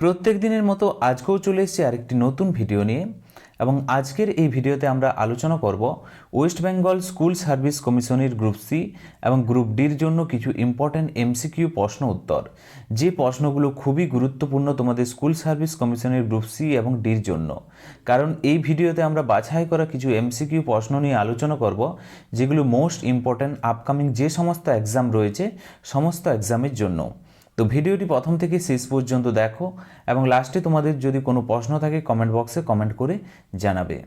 প্রত্যেক দিনের মতো আজকেও চলে এসেছি আরেকটি নতুন ভিডিও নিয়ে এবং আজকের এই ভিডিওতে আমরা আলোচনা করব ওয়েস্ট বেঙ্গল স্কুল সার্ভিস কমিশনের গ্রুপ সি এবং গ্রুপ ডির জন্য কিছু ইম্পর্ট্যান্ট এমসিকিউ প্রশ্ন উত্তর। যে প্রশ্নগুলো খুবই গুরুত্বপূর্ণ তোমাদের স্কুল সার্ভিস কমিশনের গ্রুপ সি এবং ডির জন্য। কারণ এই ভিডিওতে আমরা বাছাই করা কিছু এমসিকিউ প্রশ্ন নিয়ে আলোচনা করব, যেগুলো মোস্ট ইম্পর্ট্যান্ট আপকামিং যে সমস্ত এক্সাম রয়েছে সমস্ত এক্সামের জন্য। তো ভিডিওটি প্রথম থেকে শেষ পর্যন্ত দেখো এবং লাস্টে তোমাদের যদি কোনো প্রশ্ন থাকে কমেন্ট বক্সে কমেন্ট করে জানাবে।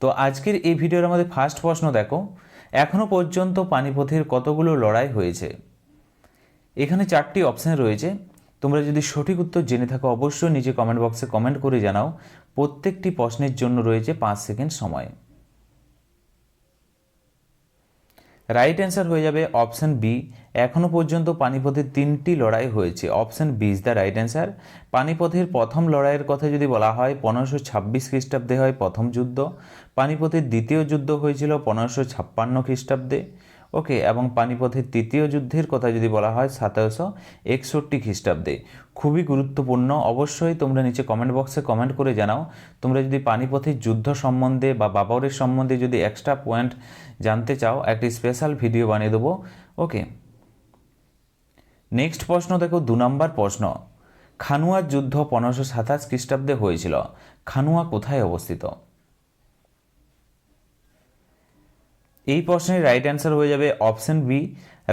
তো আজকের এই ভিডিওর আমাদের ফার্স্ট প্রশ্ন দেখো এখনও পর্যন্ত পানিপথের কতগুলো লড়াই হয়েছে? এখানে চারটি অপশান রয়েছে। তোমরা যদি সঠিক উত্তর জেনে থাকো, অবশ্যই নিচে কমেন্ট বক্সে কমেন্ট করে জানাও। প্রত্যেকটি প্রশ্নের জন্য রয়েছে পাঁচ সেকেন্ড সময়। রাইট অ্যান্সার হয়ে যাবে অপশন বি এখনও পর্যন্ত পানিপথের তিনটি লড়াই হয়েছে। Option B is the right answer. পানিপথের প্রথম লড়াইয়ের কথা যদি বলা হয়, পনেরোশো ছাব্বিশ খ্রিস্টাব্দে হয় প্রথম যুদ্ধ। পানিপথের দ্বিতীয় যুদ্ধ হয়েছিল পনেরোশো ছাপ্পান্ন খ্রিস্টাব্দে। ওকে, এবং পানিপথের তৃতীয় যুদ্ধের কথা যদি বলা হয়, সতেরোশো একষট্টি খ্রিস্টাব্দে। খুবই গুরুত্বপূর্ণ। অবশ্যই তোমরা নিচে কমেন্ট বক্সে কমেন্ট করে জানাও। তোমরা যদি পানিপথের যুদ্ধ সম্বন্ধে বা বাবরের সম্বন্ধে যদি এক্সট্রা পয়েন্ট জানতে চাও, একটি স্পেশাল ভিডিও বানিয়ে দেবো। ওকে। নেক্সট প্রশ্ন দেখো, দু নম্বর প্রশ্ন। খানুয়ার যুদ্ধ পনেরোশো সাতাশ খ্রিস্টাব্দে হয়েছিল। খানুয়া কোথায় অবস্থিত? এই প্রশ্নের রাইট অ্যান্সার হয়ে যাবে অপশন বি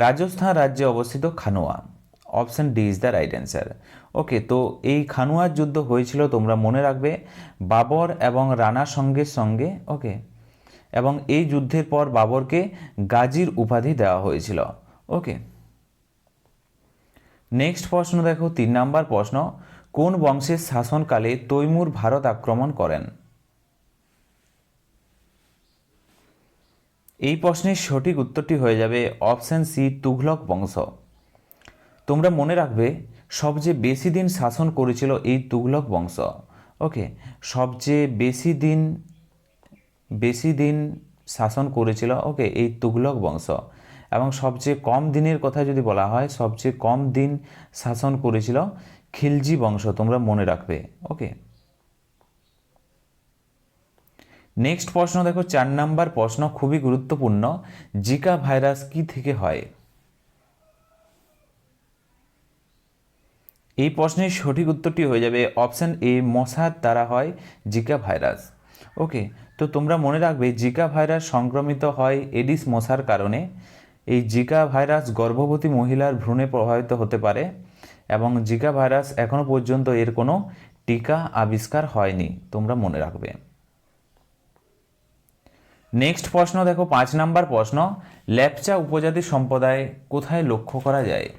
রাজস্থান রাজ্যে অবস্থিত Khanua. Option D is the right answer okay তো এই খানুয়ার যুদ্ধ হয়েছিল, তোমরা মনে রাখবে, বাবর এবং রানা সঙ্গের সঙ্গে ওকে এবং এই যুদ্ধের পর বাবরকে গাজীর উপাধি দেওয়া হয়েছিল ওকে নেক্সট প্রশ্ন দেখো, তিন নাম্বার প্রশ্ন, কোন বংশের শাসনকালে তৈমুর ভারত আক্রমণ করেন? এই প্রশ্নের সঠিক উত্তরটি হয়ে যাবে অপশান সি, তুঘলক বংশ। তোমরা মনে রাখবে, সবচেয়ে বেশি দিন শাসন করেছিল এই তুঘলক বংশ। ওকে, সবচেয়ে বেশি দিন বেশি দিন শাসন করেছিল, ওকে, এই তুঘলক বংশ। এবং সবচেয়ে কম দিনের কথা যদি বলা হয়, সবচেয়ে কম দিন শাসন করেছিল খিলজি বংশ, তোমরা মনে রাখবে। ওকে নেক্সট প্রশ্ন দেখো, চার নাম্বার প্রশ্ন খুবই গুরুত্বপূর্ণ, জিকা ভাইরাস কি থেকে হয়? এই প্রশ্নের সঠিক উত্তরটি হয়ে যাবে অপশান এ, মশার দ্বারা হয় জিকা ভাইরাস। ওকে তো তোমরা মনে রাখবে, জিকা ভাইরাস সংক্রমিত হয় এডিস মশার কারণে। এই জিকা ভাইরাস গর্ভবতী মহিলার ভ্রূণে প্রভাবিত হতে পারে এবং জিকা ভাইরাস এখনও পর্যন্ত এর কোনো টিকা আবিষ্কার হয়নি। তোমরা মনে রাখবে। নেক্সট প্রশ্ন দেখো, পাঁচ নাম্বার প্রশ্ন, ল্যাপচা উপজাতি সম্প্রদায় কোথায় লক্ষ্য করা যায়?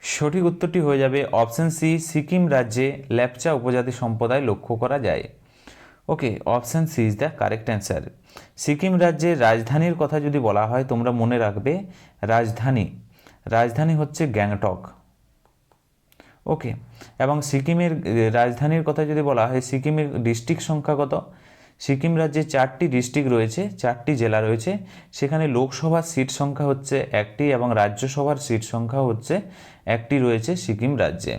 সঠিক উত্তরটি হয়ে যাবে অপশন সি, সিকিম রাজ্যে ল্যাপচা উপজাতি সম্প্রদায় লক্ষ্য করা যায়। Okay option C is the correct answer Sikkim রাজ্যের রাজধানীর কথা যদি বলা হয়, তোমরা মনে রাখবে রাজধানী। রাজধানী হচ্ছে গ্যাংটক। ওকে এবং সিকিমের রাজধানীর কথা যদি বলা হয়, সিকিমের ডিস্ট্রিক্ট সংখ্যা কত? সিকিম রাজ্যে চারটি ডিস্ট্রিক্ট রয়েছে, চারটি জেলা রয়েছে। সেখানে লোকসভার সিট সংখ্যা হচ্ছে একটি এবং রাজ্যসভার সিট সংখ্যা হচ্ছে একটি রয়েছে সিকিম রাজ্যে।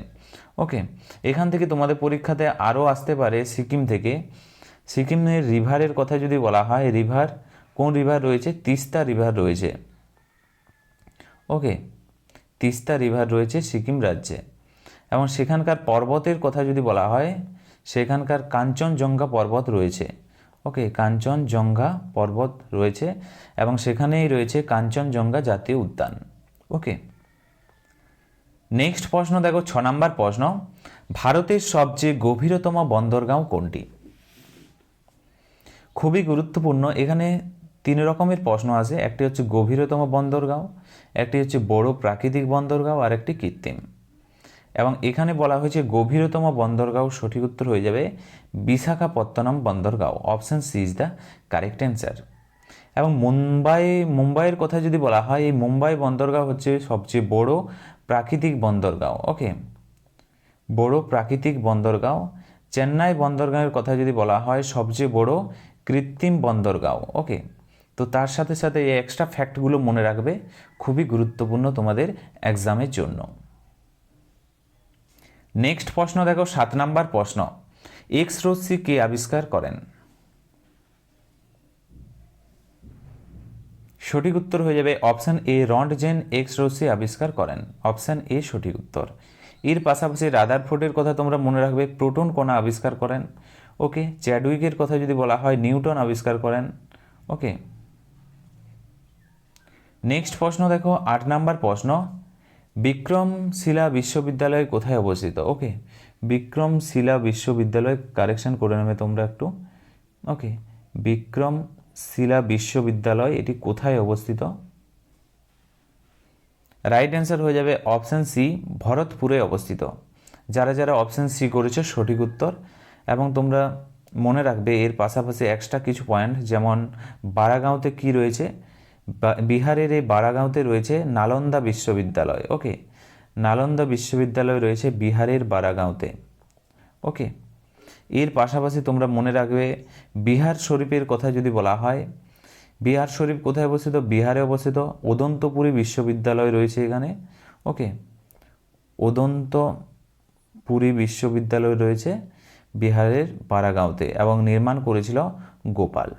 ওকে এখান থেকে তোমাদের পরীক্ষাতে আরও আসতে পারে সিকিম থেকে। সিকিমের রিভারের কথা যদি বলা হয়, রিভার, কোন রিভার রয়েছে? তিস্তা রিভার রয়েছে। ওকে, তিস্তা রিভার রয়েছে সিকিম রাজ্যে। এবং সেখানকার পর্বতের কথা যদি বলা হয়, সেখানকার কাঞ্চনজঙ্ঘা পর্বত রয়েছে। ওকে, কাঞ্চনজঙ্ঘা পর্বত রয়েছে এবং সেখানেই রয়েছে কাঞ্চনজঙ্ঘা জাতীয় উদ্যান। ওকে, নেক্সট প্রশ্ন দেখো, ছ নম্বর প্রশ্ন। ভারতের সবচেয়ে গভীরতম বন্দরগাঁও কোনটি? খুবই গুরুত্বপূর্ণ। এখানে তিন রকমের প্রশ্ন আছে। একটি হচ্ছে গভীরতম বন্দরগাঁও, একটি হচ্ছে বড় প্রাকৃতিক বন্দরগাঁও, আর একটি কৃত্রিম। এবং এখানে বলা হয়েছে গভীরতম বন্দরগাঁও সঠিক উত্তর হয়ে যাবে Visakhapatnam বন্দরগাঁও। Option C is the correct answer এবং মুম্বাই, মুম্বাইয়ের কথা যদি বলা হয়, এই মুম্বাই বন্দরগাঁও হচ্ছে সবচেয়ে বড় প্রাকৃতিক বন্দরগাঁও। ওকে বড় প্রাকৃতিক বন্দরগাঁও। চেন্নাই বন্দরগাঁওয়ের কথা যদি বলা হয়, সবচেয়ে বড় কৃত্রিম বন্দরগাঁও ওকে তো তার সাথে সাথে এই এক্সট্রা ফ্যাক্টগুলো মনে রাখবে, খুবই গুরুত্বপূর্ণ তোমাদের এক্সামের জন্য। নেক্সট প্রশ্ন দেখো, সাত নাম্বার প্রশ্ন। এক্স রশ্মি কে আবিষ্কার করেন? সঠিক উত্তর হয়ে যাবে অপশান এ রন্টজেন এক্স রশ্মি আবিষ্কার করেন। অপশান এ সঠিক উত্তর। এর পাশাপাশি রাদারফোর্ডের কথা তোমরা মনে রাখবে প্রোটন কণা আবিষ্কার করেন। ওকে, চ্যাডউইকের কথা যদি বলা হয়, নিউটন আবিষ্কার করেন। ওকে। নেক্সট প্রশ্ন দেখো, আট নাম্বার প্রশ্ন। বিক্রমশিলা বিশ্ববিদ্যালয় কোথায় অবস্থিত? ওকে, বিক্রমশিলা বিশ্ববিদ্যালয় কারেকশন করে নেবে তোমরা একটু। ওকে, বিক্রমশিলা বিশ্ববিদ্যালয় এটি কোথায় অবস্থিত? রাইট অ্যান্সার হয়ে যাবে অপশান সি, ভরতপুরে অবস্থিত। যারা যারা অপশান সি করেছে, সঠিক উত্তর এবং তোমরা মনে রাখবে এর পাশাপাশি এক্সট্রা কিছু পয়েন্ট যেমন বারাগাঁওতে কি রয়েছে? বিহারের এই বারাগাঁওতে রয়েছে নালন্দা বিশ্ববিদ্যালয় ওকে নালন্দা বিশ্ববিদ্যালয় রয়েছে বিহারের বারাগাঁওতে ওকে এর পাশাপাশি তোমরা মনে রাখবে বিহার শরীফের কথা যদি বলা হয়, বিহার শরীফ কোথায় অবস্থিত? বিহারে অবস্থিত ওদন্তপুরী বিশ্ববিদ্যালয় রয়েছে এখানে ওকে ওদন্তপুরী বিশ্ববিদ্যালয় রয়েছে বিহারের বারাগাঁওতে এবং নির্মাণ করেছিল গোপাল।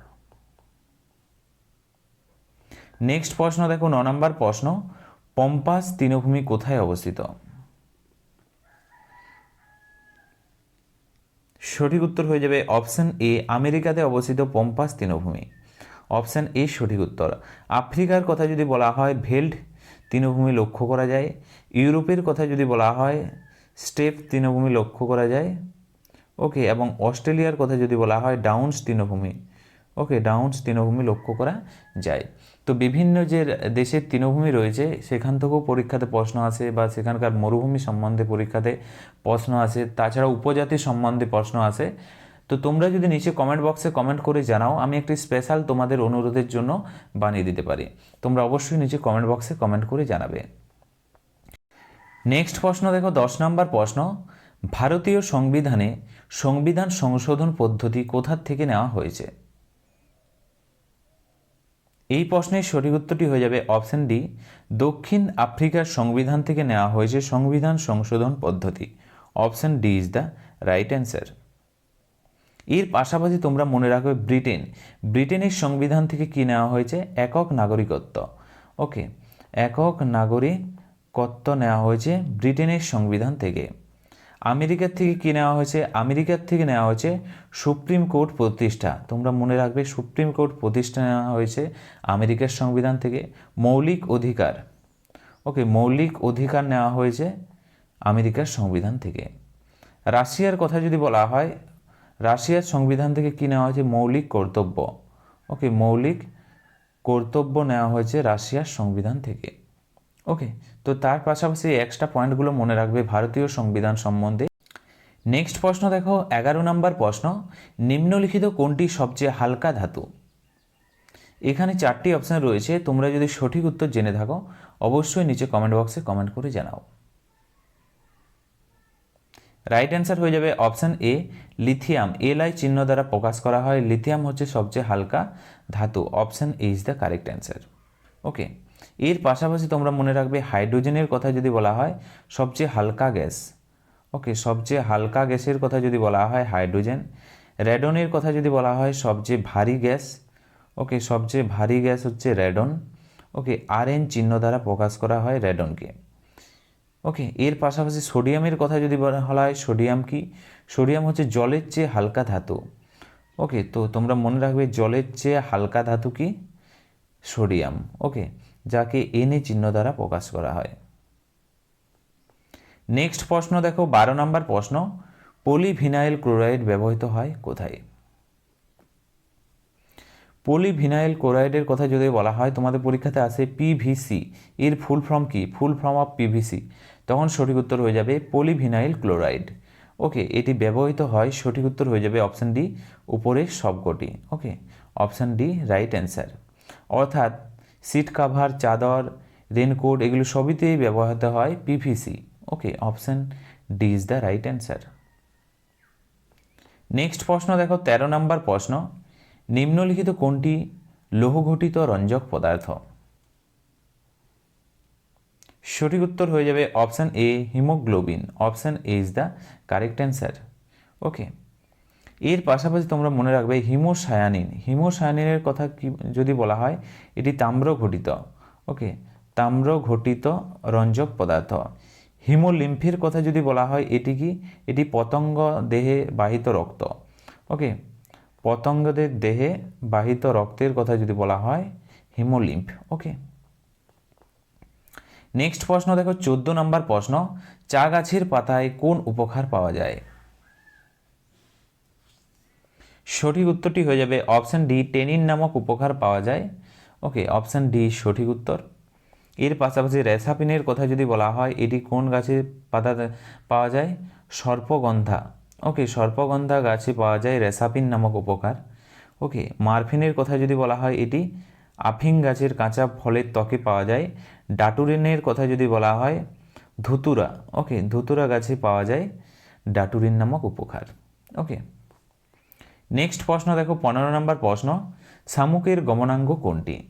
নেক্সট প্রশ্ন দেখো ন নম্বর প্রশ্ন, পম্পাস তৃণভূমি কোথায় অবস্থিত? সঠিক উত্তর হয়ে যাবে অপশন এ আমেরিকাতে অবস্থিত পম্পাস তৃণভূমি। অপশন এ সঠিক উত্তর। আফ্রিকার কথা যদি বলা হয়, ভেল্ড তৃণভূমি লক্ষ্য করা যায়। ইউরোপের কথা যদি বলা হয়, স্টেপ তৃণভূমি লক্ষ্য করা যায়। ওকে এবং অস্ট্রেলিয়ার কথা যদি বলা হয়, ডাউন্স তৃণভূমি। ওকে ডাউন্স তৃণভূমি লক্ষ্য করা যায়। তো বিভিন্ন যে দেশের তৃণভূমি রয়েছে, সেখান থেকেও পরীক্ষাতে প্রশ্ন আসে বা সেখানকার মরুভূমি সম্বন্ধে পরীক্ষাতে প্রশ্ন আসে তাছাড়া উপজাতি সম্বন্ধে প্রশ্ন আসে। তো তোমরা যদি নিচে কমেন্ট বক্সে কমেন্ট করে জানাও, আমি একটি স্পেশাল তোমাদের অনুরোধের জন্য বানিয়ে দিতে পারি। তোমরা অবশ্যই নিচে কমেন্ট বক্সে কমেন্ট করে জানাবে। নেক্সট প্রশ্ন দেখো, দশ নম্বর প্রশ্ন। ভারতীয় সংবিধানে সংবিধান সংশোধন পদ্ধতি কোথার থেকে নেওয়া হয়েছে? এই প্রশ্নের সঠিক উত্তরটি হয়ে যাবে অপশন ডি, দক্ষিণ আফ্রিকার সংবিধান থেকে নেওয়া হয়েছে সংবিধান সংশোধন পদ্ধতি। Option D is the right answer. এর পাশাপাশি তোমরা মনে রাখবে ব্রিটেন। ব্রিটেনের সংবিধান থেকে কি নেওয়া হয়েছে? একক নাগরিকত্ব। ওকে, একক নাগরিকত্ব নেওয়া হয়েছে ব্রিটেনের সংবিধান থেকে। আমেরিকার থেকে কি নেওয়া হয়েছে? আমেরিকার থেকে নেওয়া হয়েছে সুপ্রিম কোর্ট প্রতিষ্ঠা। তোমরা মনে রাখবে সুপ্রিম কোর্ট প্রতিষ্ঠা নেওয়া হয়েছে আমেরিকার সংবিধান থেকে। মৌলিক অধিকার। ওকে, মৌলিক অধিকার নেওয়া হয়েছে আমেরিকার সংবিধান থেকে। রাশিয়ার কথা যদি বলা হয়, রাশিয়ার সংবিধান থেকে কি নেওয়া হয়েছে? মৌলিক কর্তব্য। ওকে, মৌলিক কর্তব্য নেওয়া হয়েছে রাশিয়ার সংবিধান থেকে। ওকে তো তার পাশাপাশি এক্সট্রা পয়েন্টগুলো মনে রাখবে ভারতীয় সংবিধান সম্বন্ধে। নেক্সট প্রশ্ন দেখো, এগারো নম্বর প্রশ্ন, নিম্নলিখিত কোনটি সবচেয়ে হালকা ধাতু? এখানে চারটি অপশান রয়েছে, তোমরা যদি সঠিক উত্তর জেনে থাকো, অবশ্যই নিচে কমেন্ট বক্সে কমেন্ট করে জানাও। রাইট অ্যান্সার হয়ে যাবে option A lithium L I চিহ্ন দ্বারা প্রকাশ করা হয় লিথিয়াম হচ্ছে সবচেয়ে হালকা ধাতু। Option A is the correct answer okay এর পাশাপাশি তোমরা মনে রাখবে হাইড্রোজেনের কথা যদি বলা হয়, সবচেয়ে হালকা গ্যাস। ওকে সবচেয়ে হালকা গ্যাসের কথা যদি বলা হয় হাইড্রোজেন। রেডনের কথা যদি বলা হয় সবচেয়ে ভারী গ্যাস। ওকে সবচেয়ে ভারী গ্যাস হচ্ছে রেডন। ওকে আর এন চিহ্ন দ্বারা প্রকাশ করা হয় রেডনকে। ওকে এর পাশাপাশি সোডিয়ামের কথা যদি বলা হয়, সোডিয়াম কি? সোডিয়াম হচ্ছে জলের চেয়ে হালকা ধাতু। ওকে তো তোমরা মনে রাখবে জলের চেয়ে হালকা ধাতু কি? সোডিয়াম। ওকে যাকে এনে চিহ্ন দ্বারা প্রকাশ করা হয়। নেক্সট প্রশ্ন দেখো, বারো নম্বর প্রশ্ন, পলিভিনাইল ক্লোরাইড ব্যবহৃত হয় কোথায়? পলিভিনাইল ক্লোরাইডের কথা যদি বলা হয়, তোমাদের পরীক্ষাতে আসে পিভিসি এর ফুল ফর্ম কি? ফুল ফর্ম অফ পিভিসি তখন সঠিক উত্তর হয়ে যাবে পলিভিনাইল ক্লোরাইড। ওকে, এটি ব্যবহৃত হয়, সঠিক উত্তর হয়ে যাবে অপশান ডি উপরে সবকটি। Okay, option D, right answer. অর্থাৎ সিট কাভার চাদর রেনকোট এগুলো সবইতেই ব্যবহৃত হয় PVC okay option D is the right answer next প্রশ্ন দেখো, তেরো নম্বর প্রশ্ন। নিম্নলিখিত কোনটি লৌহঘটিত রঞ্জক পদার্থ? সঠিক উত্তর হয়ে যাবে option A haemoglobin. Option A is the correct answer okay এর পাশাপাশি তোমরা মনে রাখবে হিমোসায়ানিন। হিমোসায়ানিনের কথা কি যদি বলা হয়, এটি তাম্র ঘটিত, ওকে? তাম্র ঘটিত রঞ্জক পদার্থ। হিমোলিম্ফের কথা যদি বলা হয়, এটি কি? এটি পতঙ্গ দেহে বাহিত রক্ত, ওকে? পতঙ্গদের দেহে বাহিত রক্তের কথা যদি বলা হয়, হিমোলিম্ফ, ওকে? নেক্সট প্রশ্ন দেখো, চোদ্দ নম্বর প্রশ্ন, চা গাছের পাতায় কোন উপকার পাওয়া যায়? সঠিক উত্তরটি হয়ে যাবে অপশান ডি, টেনিন নামক উপকার পাওয়া যায়। ওকে, অপশান ডি, সঠিক উত্তর। এর পাশাপাশি রেসাপিনের কথা যদি বলা হয়, এটি কোন গাছের পাতা পাওয়া যায়? সর্পগন্ধা। ওকে, সর্পগন্ধা গাছে পাওয়া যায় রেসাপিন নামক উপকার ওকে, মারফিনের কথা যদি বলা হয়, এটি আফিং গাছের কাঁচা ফলের ত্বকে পাওয়া যায়। ডাটুরিনের কথা যদি বলা হয়, ধুতুরা। ওকে, ধুতুরা গাছে পাওয়া যায় ডাটুরিন নামক উপকার ওকে নেক্সট প্রশ্ন দেখো, পনেরো নম্বর প্রশ্ন, শামুকের গমনাঙ্গ কোনটি?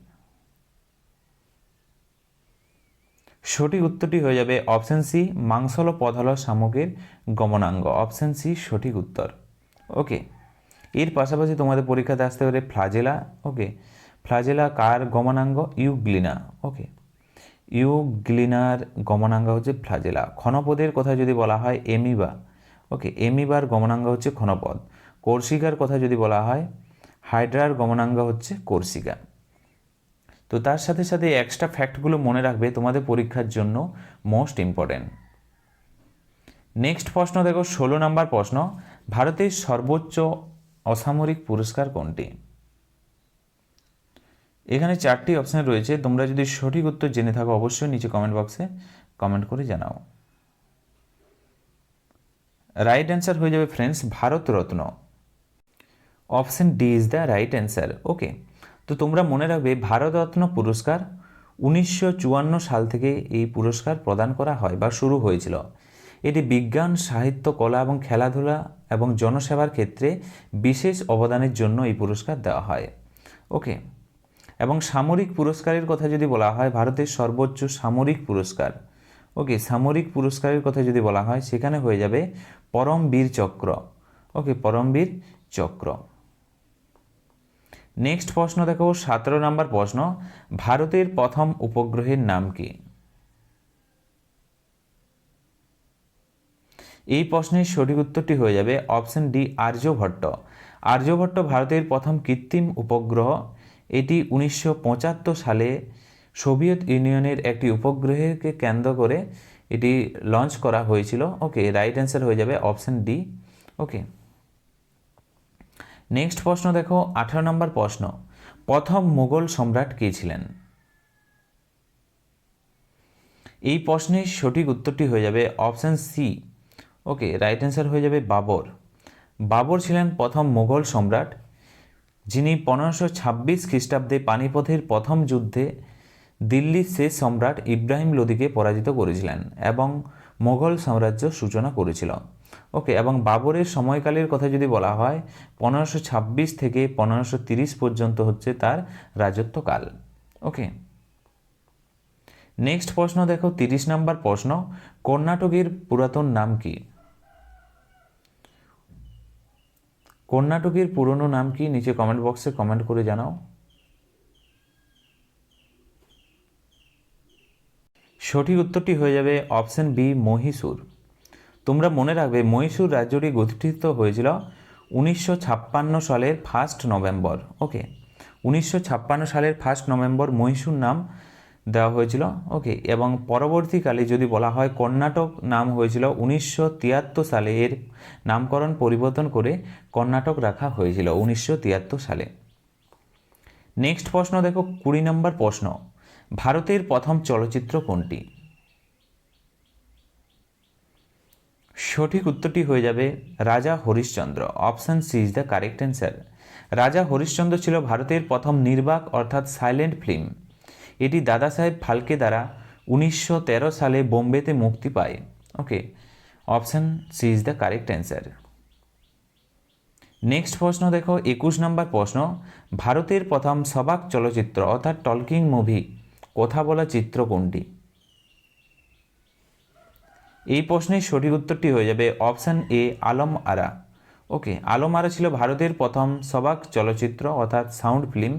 সঠিক উত্তরটি হয়ে যাবে অপশন সি মাংসল পধল শামুকের গমনাঙ্গ। অপশন সি সঠিক উত্তর। ওকে এর পাশাপাশি তোমাদের পরীক্ষাতে আসতে পারে ফ্লাজেলা। ওকে ফ্লাজেলা কার গমনাঙ্গ? ইউগ্লিনা। ওকে ইউগ্লিনার গমনাঙ্গ হচ্ছে ফ্লাজেলা। ক্ষণপদের কথা যদি বলা হয়, এমিবা। ওকে এমিবার গমনাঙ্গ হচ্ছে ক্ষণপদ। কর্ষিকার কথা যদি বলা হয় হাইড্রার গমনাঙ্গ হচ্ছে কর্ষিকা তো তার সাথে সাথে এক্সট্রা ফ্যাক্টগুলো মনে রাখবে তোমাদের পরীক্ষার জন্য মোস্ট ইম্পর্ট্যান্ট নেক্সট প্রশ্ন দেখো, ষোলো নম্বর প্রশ্ন, ভারতের সর্বোচ্চ অসামরিক পুরস্কার কোনটি? এখানে চারটি অপশান রয়েছে, তোমরা যদি সঠিক উত্তর জেনে থাকো অবশ্যই নিচে কমেন্ট বক্সে কমেন্ট করে জানাও। রাইট অ্যান্সার হয়ে যাবে friends Bharat Ratna option D is the right answer. Okay, তো তোমরা মনে রাখবে ভারতরত্ন পুরস্কার উনিশশো চুয়ান্ন সাল থেকে এই পুরস্কার প্রদান করা হয় বা শুরু হয়েছিল। এটি বিজ্ঞান, সাহিত্য, কলা এবং খেলাধুলা এবং জনসেবার ক্ষেত্রে বিশেষ অবদানের জন্য এই পুরস্কার দেওয়া হয়। ওকে, এবং সামরিক পুরস্কারের কথা যদি বলা হয়, ভারতের সর্বোচ্চ সামরিক পুরস্কার। ওকে, সামরিক পুরস্কারের কথা যদি বলা হয়, সেখানে হয়ে যাবে পরমবীর চক্র। ওকে, পরমবীর চক্র। নেক্সট প্রশ্ন দেখো সতেরো নম্বর প্রশ্ন, ভারতের প্রথম উপগ্রহের নাম কি? এই প্রশ্নের সঠিক উত্তরটি হয়ে যাবে অপশন ডি আর্যভট্ট আর্যভট্ট ভারতের প্রথম কৃত্রিম উপগ্রহ। এটি উনিশশো পঁচাত্তর সালে সোভিয়েত ইউনিয়নের একটি উপগ্রহকে কেন্দ্র করে এটি লঞ্চ করা হয়েছিল। ওকে রাইট অ্যান্সার হয়ে যাবে অপশন ডি। ওকে। নেক্সট প্রশ্ন দেখো, আঠারো নম্বর প্রশ্ন। প্রথম মুঘল সম্রাট কে ছিলেন? এই প্রশ্নের সঠিক উত্তরটি হয়ে যাবে option C okay right answer হয়ে যাবে বাবর। বাবর ছিলেন প্রথম মুঘল সম্রাট, যিনি পনেরোশো ছাব্বিশ খ্রিস্টাব্দে পানিপথের প্রথম যুদ্ধে দিল্লির শেষ সম্রাট ইব্রাহিম লোদিকে পরাজিত করেছিলেন এবং মোগল সাম্রাজ্য সূচনা করেছিল। ওকে এবং বাবরের সময়কালের কথা যদি বলা হয়, পনেরোশো ছাব্বিশ থেকে পনেরোশো তিরিশ পর্যন্ত হচ্ছে তার রাজত্বকাল। ওকে নেক্সট প্রশ্ন দেখো, তিরিশ নম্বর প্রশ্ন, কর্ণাটকের পুরাতন নাম কি? কর্ণাটকের পুরনো নাম কি? নিচে কমেন্ট বক্সে কমেন্ট করে জানাও। সঠিক উত্তরটি হয়ে যাবে অপশন বি মহীশূর। তোমরা মনে রাখবে, মহীশূর রাজ্যটি গঠিত হয়েছিল উনিশশো ছাপ্পান্ন সালের ফার্স্ট নভেম্বর ওকে উনিশশো ছাপ্পান্ন সালের ফার্স্ট নভেম্বর মহীশূর নাম দেওয়া হয়েছিল ওকে এবং পরবর্তীকালে যদি বলা হয় কর্ণাটক নাম হয়েছিল, উনিশশো তিয়াত্তর সালে এর নামকরণ পরিবর্তন করে কর্ণাটক রাখা হয়েছিল উনিশশো তিয়াত্তর সালে। নেক্সট প্রশ্ন দেখো, কুড়ি নম্বর প্রশ্ন। ভারতের প্রথম চলচ্চিত্র কোনটি? সঠিক উত্তরটি হয়ে যাবে Raja Harishchandra option C is the correct answer Raja Harishchandra ছিল ভারতের প্রথম নির্বাক অর্থাৎ সাইলেন্ট ফিল্ম এটি দাদা সাহেব ফালকে দ্বারা উনিশশো তেরো সালে বোম্বেতে মুক্তি পায়। Okay option C is the correct answer next প্রশ্ন দেখো, একুশ নম্বর প্রশ্ন। ভারতের প্রথম সবাক চলচ্চিত্র অর্থাৎ টলকিং মুভি, কথা বলা চিত্র কোনটি? এই প্রশ্নের সঠিক উত্তরটি হয়ে যাবে option A, Alam Ara. Okay, Alam Ara ছিল ভারতের প্রথম সবাক চলচ্চিত্র, অর্থাৎ সাউন্ড ফিল্ম।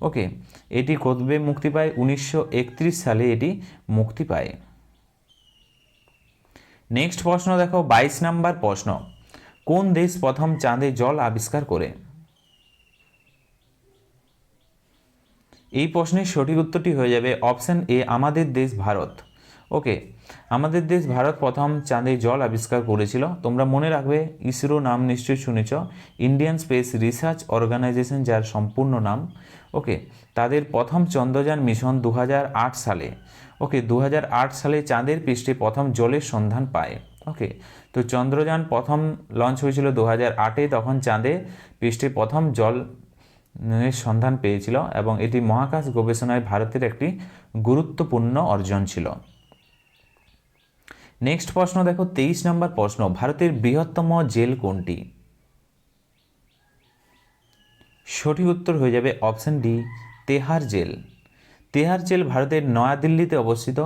ওকে, এটি কবে মুক্তি পায়? উনিশশো একত্রিশ সালে এটি মুক্তি পায়। নেক্সট প্রশ্ন দেখো, বাইশ নাম্বার প্রশ্ন। কোন দেশ প্রথম চাঁদে জল আবিষ্কার করে? এই প্রশ্নের সঠিক উত্তরটি হয়ে যাবে অপশান এ, আমাদের দেশ ভারত। ওকে, আমাদের দেশ ভারত প্রথম চাঁদে জল আবিষ্কার করেছিল। তোমরা মনে রাখবে, ইসরো নাম নিশ্চয়ই শুনেছ ইন্ডিয়ান স্পেস রিসার্চ অর্গানাইজেশন যার সম্পূর্ণ নাম। ওকে, তাদের প্রথম চন্দ্রযান মিশন দু হাজার আট সালে। ওকে দু হাজার আট সালে চাঁদের পৃষ্ঠে প্রথম জলের সন্ধান পায়। ওকে, তো চন্দ্রযান প্রথম লঞ্চ হয়েছিল দু হাজার আটে, তখন চাঁদে পৃষ্ঠে প্রথম জল এর সন্ধান পেয়েছিল এবং এটি মহাকাশ গবেষণায় ভারতের একটি গুরুত্বপূর্ণ অর্জন ছিল। নেক্সট প্রশ্ন দেখো, তেইশ নম্বর প্রশ্ন, ভারতের বৃহত্তম জেল কোনটি? সঠিক উত্তর হয়ে যাবে option D Tihar jail. Tihar jail ভারতের নয়াদিল্লিতে অবস্থিত।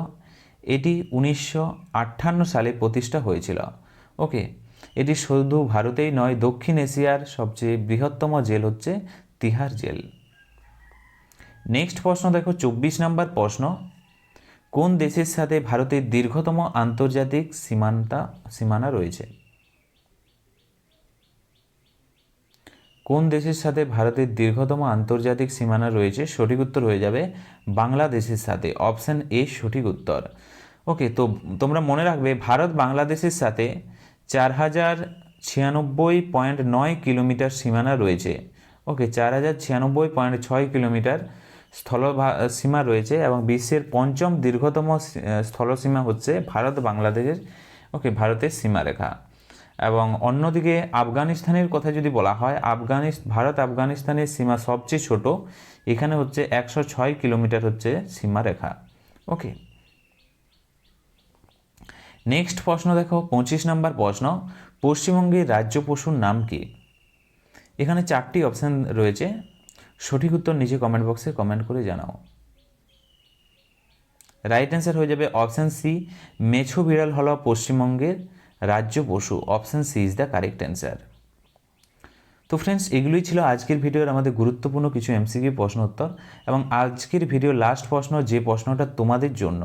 এটি উনিশশো আটান্ন সালে প্রতিষ্ঠা হয়েছিল। ওকে এটি শুধু ভারতেই নয়, দক্ষিণ এশিয়ার সবচেয়ে বৃহত্তম জেল হচ্ছে তিহার জেল। নেক্সট প্রশ্ন দেখো, চব্বিশ নম্বর প্রশ্ন কোন দেশের সাথে ভারতের দীর্ঘতম আন্তর্জাতিক সীমান্তা, সীমানা রয়েছে? কোন দেশের সাথে ভারতের দীর্ঘতম আন্তর্জাতিক সীমানা রয়েছে? সঠিক উত্তর হয়ে যাবে বাংলাদেশের সাথে। অপশান এ, সঠিক উত্তর। ওকে, তো তোমরা মনে রাখবে, ভারত বাংলাদেশের সাথে চার হাজার ছিয়ানব্বই পয়েন্ট নয় কিলোমিটার সীমানা রয়েছে। ওকে, চার হাজার ছিয়ানব্বই পয়েন্ট ছয় কিলোমিটার স্থল সীমা রয়েছে এবং বিশ্বের পঞ্চম দীর্ঘতম স্থলসীমা হচ্ছে ভারত বাংলাদেশের, ওকে, ভারতের সীমারেখা। এবং অন্যদিকে আফগানিস্তানের কথা যদি বলা হয়, আফগানিস, ভারত আফগানিস্তানের সীমা সবচেয়ে ছোট, এখানে হচ্ছে একশো ছয় কিলোমিটার হচ্ছে সীমারেখা, ওকে। নেক্সট প্রশ্ন দেখো, পঁচিশ নম্বর প্রশ্ন, পশ্চিমবঙ্গের রাজ্য পশুর নাম কি? এখানে চারটি অপশান রয়েছে সঠিক উত্তর নিচে কমেন্ট বক্সে কমেন্ট করে জানাও। রাইট অ্যান্সার হয়ে যাবে অপশান সি মেছো বিড়াল হল পশ্চিমবঙ্গের রাজ্য পশু। Option C is the correct answer তো ফ্রেন্ডস এগুলোই ছিল আজকের ভিডিওর আমাদের গুরুত্বপূর্ণ কিছু এমসিকিউ প্রশ্ন উত্তর এবং আজকের ভিডিও লাস্ট প্রশ্ন যে প্রশ্নটা তোমাদের জন্য।